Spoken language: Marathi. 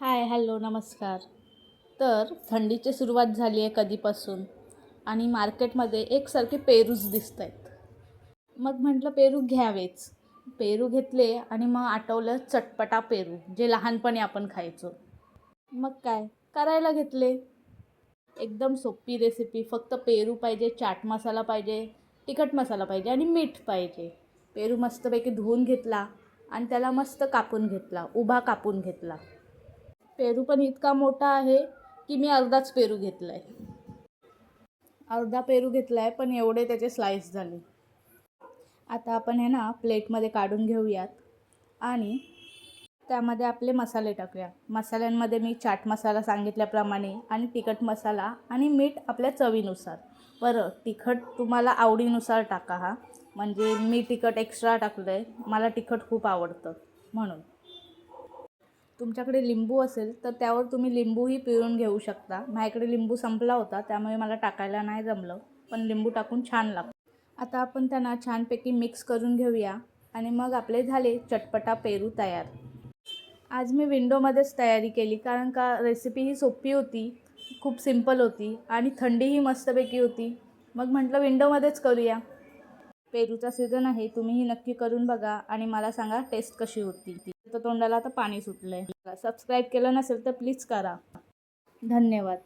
हाय हॅलो नमस्कार. तर थंडीची सुरुवात झाली आहे कधीपासून आणि मार्केटमध्ये एकसारखे पेरूच दिसत आहेत मग म्हटलं पेरू घ्यावेच. पेरू घेतले आणि मग आठवलं चटपटा पेरू जे लहानपणी आपण खायचो. मग काय करायला घेतले. एकदम सोपी रेसिपी फक्त पेरू पाहिजे चाट मसाला पाहिजे तिखट मसाला पाहिजे आणि मीठ पाहिजे. पेरू मस्तपैकी धुवून घेतला आणि त्याला मस्त कापून घेतला उभा कापून घेतला. पेरू पण इतका मोठा आहे की मी अर्धाच पेरू घेतला आहे अर्धा पेरू घेतला आहे पण एवढे त्याचे स्लाईस झाले. आता आपण हे ना प्लेटमध्ये काढून घेऊयात आणि त्यामध्ये आपले मसाले टाकूया. मसाल्यांमध्ये मी चाट मसाला सांगितल्याप्रमाणे आणि तिखट मसाला आणि मीठ आपल्या चवीनुसार. बरं तिखट तुम्हाला आवडीनुसार टाका हा. म्हणजे मी तिखट एक्स्ट्रा टाकलं आहे मला तिखट खूप आवडतं म्हणून. तुमच्याकडे लिंबू असेल तर त्यावर तुम्ही लिंबूही पिळून घेऊ शकता. माझ्याकडे लिंबू संपला होता त्यामुळे मला टाकायला नाही जमलं पण लिंबू टाकून छान लागतं. आता आपण त्यांना छानपैकी मिक्स करून घेऊया आणि मग आपले झाले चटपटा पेरू तयार. आज मी विंडोमध्येच तयारी केली कारण का रेसिपी ही सोपी होती खूप सिंपल होती आणि थंडीही मस्तपैकी होती. मग म्हटलं विंडोमध्येच करूया. पेरूचा सीझन आहे तुम्हीही नक्की करून बघा आणि मला सांगा टेस्ट कशी होती ती. तर तोंडाला आता पाणी सुटलं आहे सबस्क्राईब केलं नसेल तर प्लीज करा. धन्यवाद.